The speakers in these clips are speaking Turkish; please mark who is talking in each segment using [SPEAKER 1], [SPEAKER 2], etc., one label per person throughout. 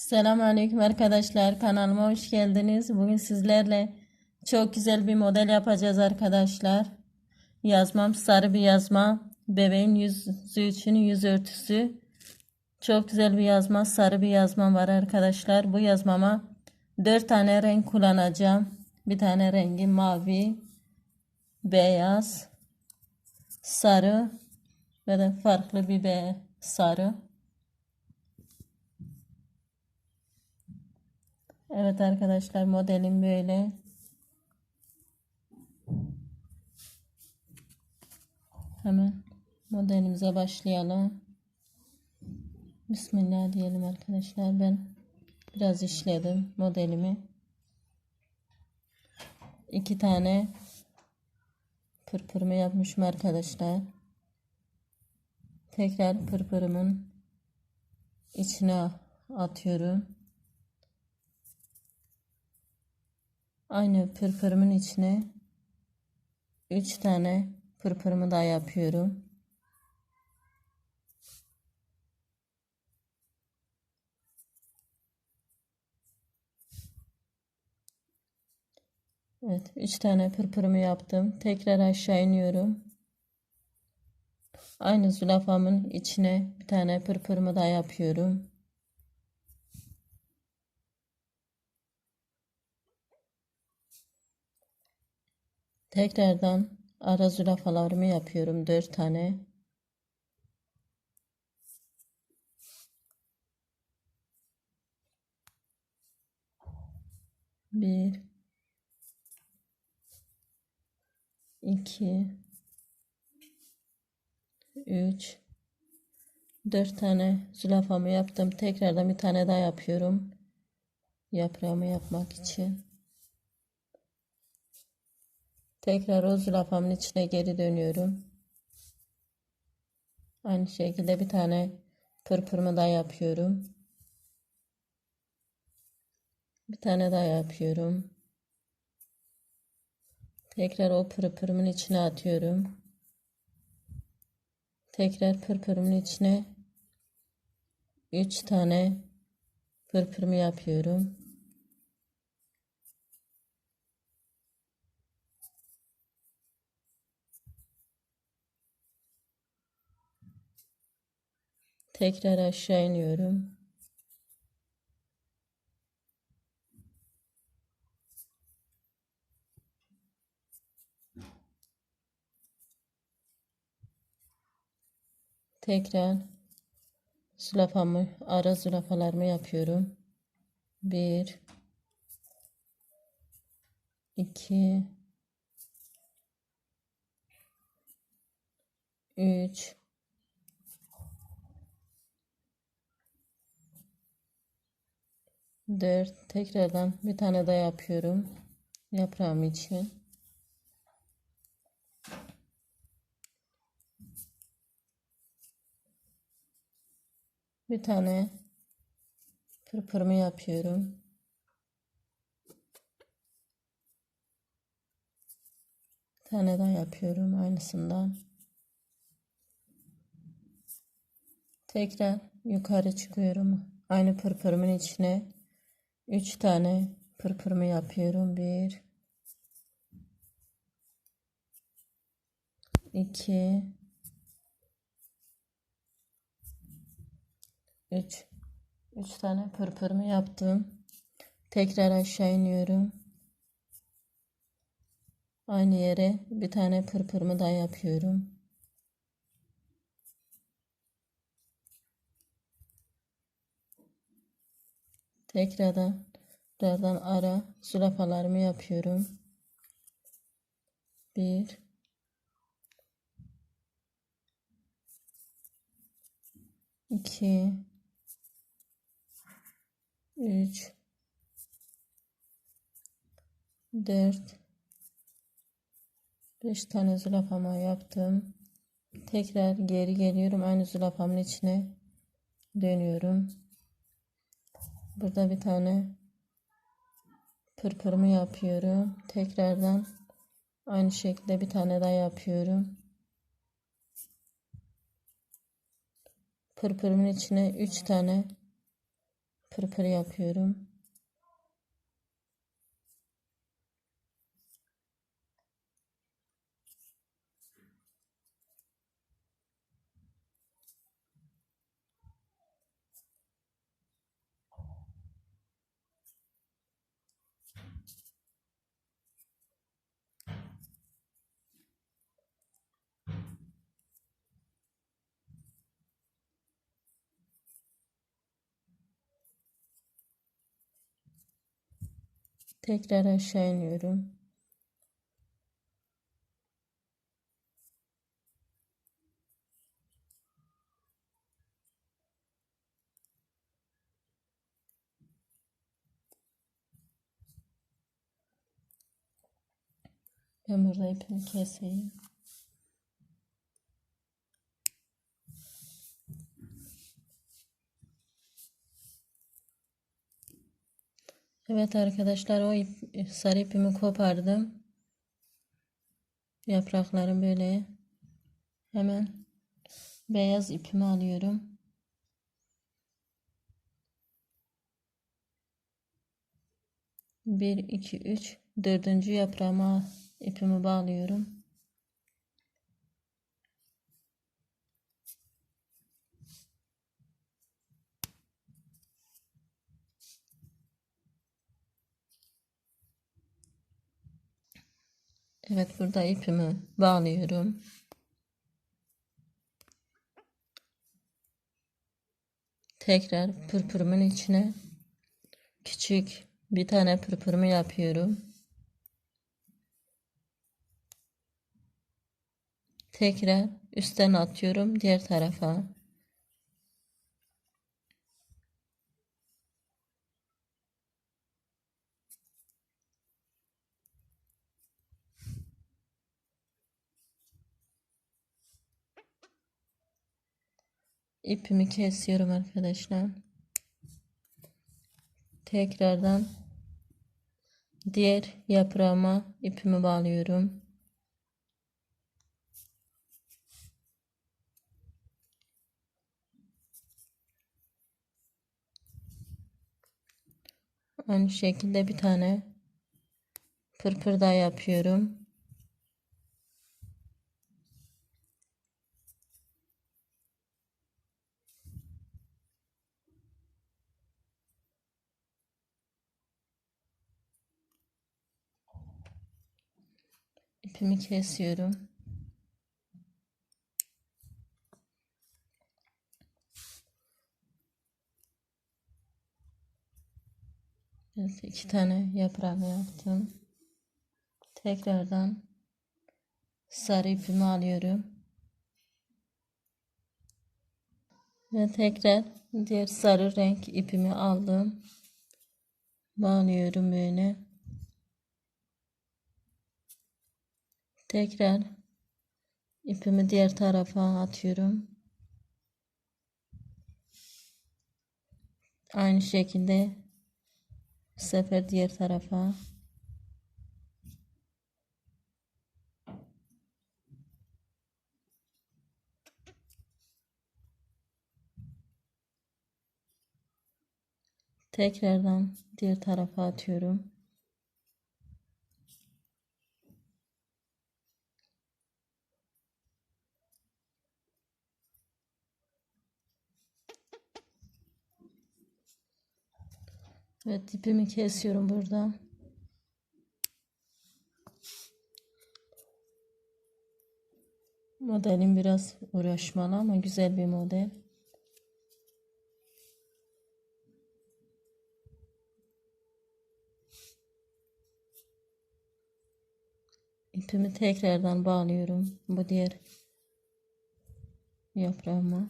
[SPEAKER 1] Selamünaleyküm arkadaşlar. Kanalıma hoş geldiniz. Bugün sizlerle çok güzel bir model yapacağız arkadaşlar. Yazmam sarı bir yazma. Bebeğin yüzü için yüz örtüsü. Çok güzel bir yazma. Sarı bir yazmam var arkadaşlar. Bu yazmama 4 tane renk kullanacağım. Bir tane rengi mavi, beyaz, sarı ve de farklı bir be sarı. Evet arkadaşlar modelim böyle. Hemen modelimize başlayalım. Bismillah diyelim arkadaşlar. Ben biraz işledim modelimi. İki tane pırpırımı yapmışım arkadaşlar. Tekrar pırpırımın içine atıyorum. Aynı pırpırımın içine 3 tane pırpırımı daha yapıyorum. Evet, 3 tane pırpırımı yaptım. Tekrar aşağı iniyorum. Aynı zülafamın içine bir tane pırpırımı daha yapıyorum. Tekrardan ara zürafalarımı yapıyorum. 4 tane. Bir, iki, üç, dört tane zülafamı yaptım. Tekrardan bir tane daha yapıyorum. Yaprağımı yapmak için. Tekrar o zülafamın içine geri dönüyorum. Aynı şekilde bir tane pırpırımı daha yapıyorum. Bir tane daha yapıyorum. Tekrar o pırpırımın içine atıyorum. Tekrar pırpırımın içine 3 tane pırpırımı yapıyorum. Tekrar aşağı iniyorum. Tekrar zülafamı, ara zülafalarımı yapıyorum. Bir, iki, üç, dört. Tekrardan bir tane daha yapıyorum. Yaprağım için. Bir tane pırpırımı yapıyorum. Bir tane daha yapıyorum aynısından. Tekrar yukarı çıkıyorum. Aynı pırpırımın içine 3 tane pırpırımı yapıyorum. 1 2 3 3 tane pırpırımı yaptım. Tekrar aşağı iniyorum. Aynı yere bir tane pırpırımı daha yapıyorum. Tekrardan tekrardan ara zürafalarımı yapıyorum. Bir iki üç dört beş tane zürafama yaptım. Tekrar geri geliyorum. Aynı zürafamın içine dönüyorum. Burada bir tane pırpırımı yapıyorum. Tekrardan aynı şekilde bir tane daha yapıyorum. Pırpırımın içine 3 tane pırpır yapıyorum. Tekrar aşağı iniyorum. Ben burada ipimi keseyim. Evet arkadaşlar o ip, sarı ipimi kopardım. Yaprakları böyle hemen beyaz ipimi alıyorum. Bir, iki, üç, dördüncü yaprağıma ipimi bağlıyorum. Evet burada ipimi bağlıyorum. Tekrar pırpırımın içine küçük bir tane pırpırımı yapıyorum. Tekrar üstten atıyorum diğer tarafa. İpimi kesiyorum arkadaşlar. Tekrardan diğer yaprağıma ipimi bağlıyorum. Aynı şekilde bir tane pırpır daha yapıyorum. İpimi kesiyorum. Evet, iki tane yaprağımı yaptım. Tekrardan sarı ipimi alıyorum. Ve tekrar diğer sarı renk ipimi aldım. Bağlıyorum böyle. Tekrar ipimi diğer tarafa atıyorum. Aynı şekilde bu sefer diğer tarafa tekrardan diğer tarafa atıyorum. Evet ipimi kesiyorum burada. Modelim biraz uğraşmalı ama güzel bir model. İpimi tekrardan bağlıyorum bu diğer yaprağıma.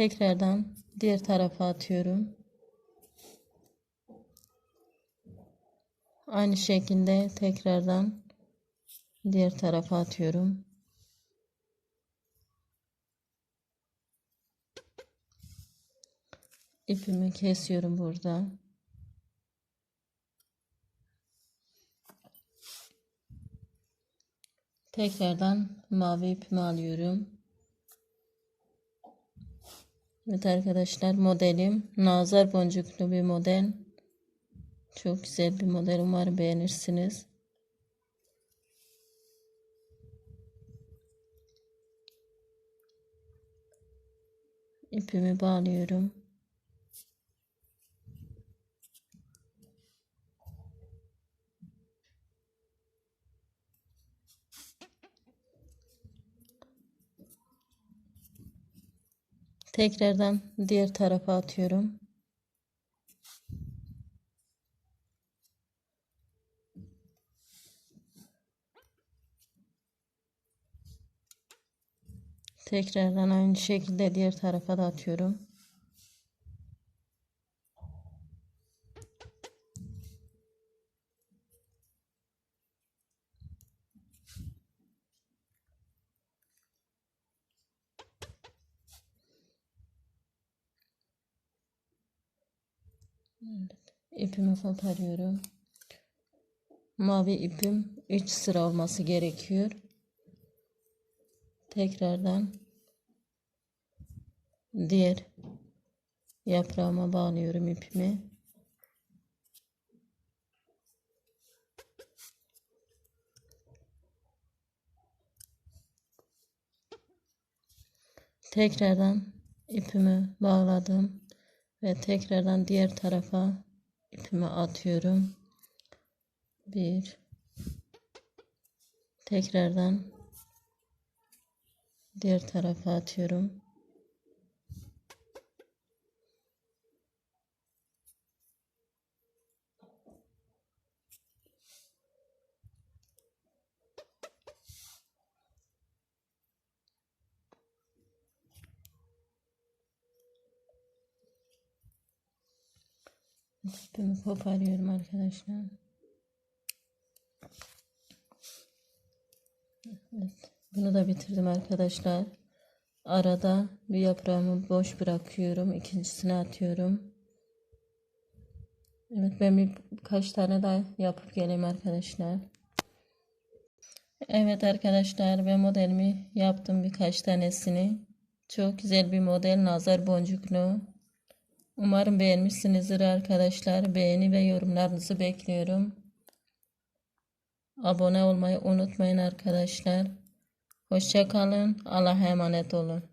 [SPEAKER 1] Tekrardan diğer tarafa atıyorum. Aynı şekilde tekrardan diğer tarafa atıyorum. İpimi kesiyorum burada. Tekrardan mavi ipimi alıyorum. Evet arkadaşlar modelim nazar boncuklu bir model. Çok güzel bir model. Umarım beğenirsiniz. İpimi bağlıyorum. Tekrardan diğer tarafa atıyorum. Tekrardan aynı şekilde diğer tarafa da atıyorum. Evet. İpimi koparıyorum. Mavi ipim 3 sıra olması gerekiyor. Tekrardan diğer yaprağıma bağlıyorum ipimi. Tekrardan ipimi bağladım ve tekrardan diğer tarafa ipimi atıyorum. Bir tekrardan diğer tarafa atıyorum. İpimi koparıyorum arkadaşlar. Evet, bunu da bitirdim arkadaşlar. Arada bir yaprağımı boş bırakıyorum. İkincisini atıyorum. Evet ben bir, birkaç tane daha yapıp geleyim arkadaşlar. Evet arkadaşlar ben modelimi yaptım birkaç tanesini. Çok güzel bir model nazar boncuklu. Umarım beğenmişsinizdir arkadaşlar. Beğeni ve yorumlarınızı bekliyorum. Abone olmayı unutmayın arkadaşlar. Hoşça kalın. Allah'a emanet olun.